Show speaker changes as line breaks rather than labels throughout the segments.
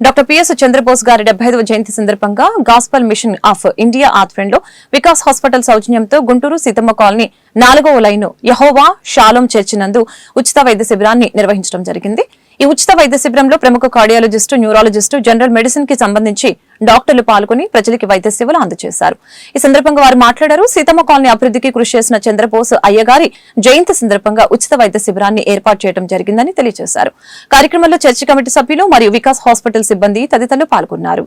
Doctor PS Chandrabose గారి డెబ్బై జయంతి సందర్భంగా గాస్పల్ మిషన్ ఆఫ్ ఇండియా ఆధ్వర్యంలో వికాస్ హాస్పిటల్ సౌజన్యంతో గుంటూరు సీతమ్మ కాలనీ నాలుగవ లైను యహోవా షాలోం చర్చి నందు ఉచిత వైద్య శిబిరాన్ని నిర్వహించడం జరిగింది. ఈ ఉచిత వైద్య శిబిరంలో ప్రముఖ కార్డియాలజిస్టు న్యూరాలజిస్టు జనరల్ మెడిసిన్కి సంబంధించి డాక్టర్లు పాల్గొని ప్రజలకి వైద్య సేవలు అందజేశారు. ఈ సందర్భంగా వారు మాట్లాడారు. సీతమ్మ కాలనీ అభివృద్ధికి కృషి చేసిన చంద్రబోస్ అయ్యగారి జయంతి సందర్భంగా ఉచిత వైద్య శిబిరాన్ని ఏర్పాటు చేయడం జరిగిందని తెలియజేశారు. కార్యక్రమంలో చర్చి కమిటీ సభ్యులు మరియు వికాస్ హాస్పిటల్ సిబ్బంది తదితరులు పాల్గొన్నారు.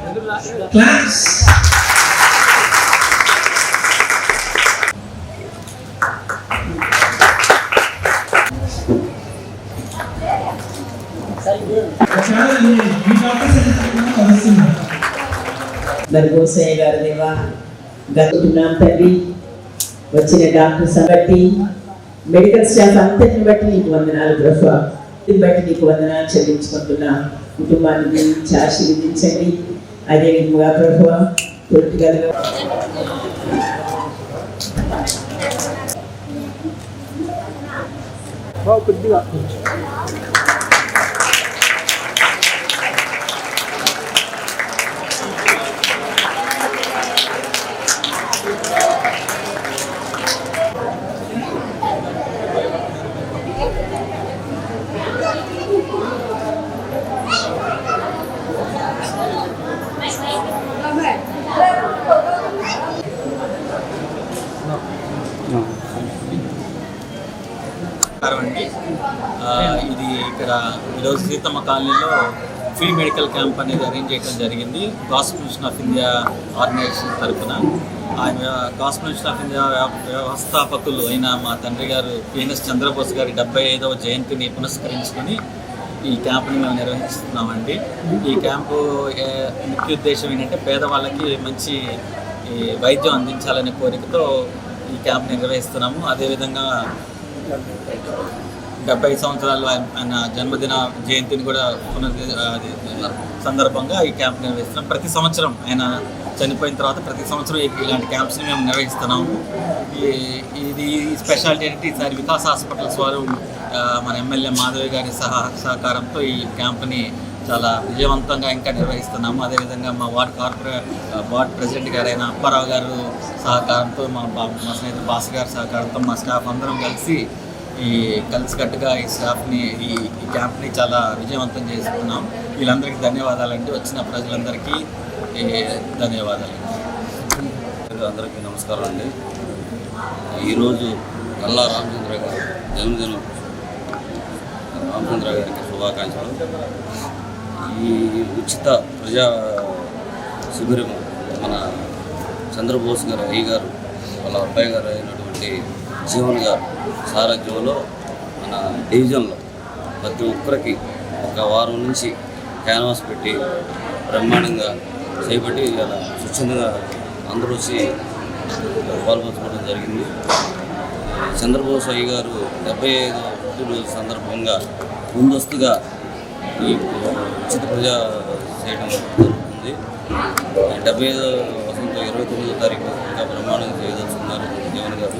రక్తమే లేదా
Claps.
మరి గోసయ్య గారి దేవా గతుకున్నాం వచ్చిన డాక్టర్స్ బట్టి మెడికల్ స్టాఫ్ అంతటిని బట్టి నీకు వందనాలు ప్రభా దీన్ని బట్టి నీకు వందనాలు చెల్లించుకుంటున్నా. కుటుంబాన్ని ఆశీర్వదించండి అదే విధంగా ప్రభా కొద్దిగా.
నమస్కారం అండి. ఇది ఇక్కడ ఈరోజు సీతమ్మ కాలనీలో ఫ్రీ మెడికల్ క్యాంప్ అనేది అరేంజ్ చేయడం జరిగింది. కాన్స్టిట్యూషన్ ఆఫ్ ఇండియా ఆర్గనైజేషన్ తరఫున ఆయన కాన్స్టిట్యూషన్ ఆఫ్ ఇండియా వ్యవస్థాపకులు అయిన మా తండ్రి గారు పిఎన్ఎస్ చంద్రబోస్ గారి డెబ్బై ఐదవ జయంతిని పురస్కరించుకొని ఈ క్యాంప్ని మేము నిర్వహిస్తున్నామండి. ఈ క్యాంపు ముఖ్య ఉద్దేశం ఏంటంటే పేదవాళ్ళకి మంచి వైద్యం అందించాలనే కోరికతో ఈ క్యాంప్ నిర్వహిస్తున్నాము. అదేవిధంగా డెబ్బై సంవత్సరాలు ఆయన ఆయన జన్మదిన జయంతిని కూడా పునర్ సందర్భంగా ఈ క్యాంప్ నిర్వహిస్తున్నాం. ప్రతి సంవత్సరం ఆయన చనిపోయిన తర్వాత ప్రతి సంవత్సరం ఇలాంటి క్యాంప్స్ని మేము నిర్వహిస్తున్నాము ఈ ఇది స్పెషాలిటీ ఏంటంటే ఈసారి వికాస్ హాస్పిటల్స్ వారు మన ఎమ్మెల్యే మాధవి గారి సహా సహకారంతో ఈ క్యాంప్ని చాలా విజయవంతంగా ఇంకా నిర్వహిస్తున్నాము. అదేవిధంగా మా వార్డ్ కార్పొరే వార్డ్ ప్రెసిడెంట్ గారైన అప్పారావు గారు సహకారంతో మా బా- మా స్నేహితులు బాస్ గారి సహకారంతో మా స్టాఫ్ అందరం కలిసి ఈ కలిసికట్టుగా ఈ స్టాఫ్ని ఈ ఈ క్యాంప్ని చాలా విజయవంతం చేసుకున్నాం. వీళ్ళందరికీ ధన్యవాదాలండి. వచ్చిన ప్రజలందరికీ ఈ ధన్యవాదాలండి
అందరికీ నమస్కారం అండి. ఈరోజు కల్లా రామచంద్ర గారు జన్మదినం రామచంద్ర గారికి శుభాకాంక్షలు. ఈ ఉచిత ప్రజా శిబిరం మన చంద్రబోస్ గారు అయ్య గారు వాళ్ళ అబ్బాయి గారు అయినటువంటి జీవన్ గారు సారథ్యంలో మన డివిజన్లో ప్రతి ఒక్కరికి ఒక వారం నుంచి క్యాన్వాస్ పెట్టి బ్రహ్మాండంగా చేపట్టి ఇలా స్వచ్ఛందంగా అందరూ వచ్చి పాల్పంచుకోవడం జరిగింది. చంద్రబోస్ అయ్య గారు డెబ్బై ఐదు పుట్టినరోజు సందర్భంగా ముందస్తుగా ఈ ఉచిత పూజ చేయడం జరుగుతుంది. డెబ్బై ఐదో వసంత ఇరవై తొమ్మిదో తారీఖు ఇంకా బ్రహ్మాండంగా చేయదలుచుకున్నారు జీవన్ గారు.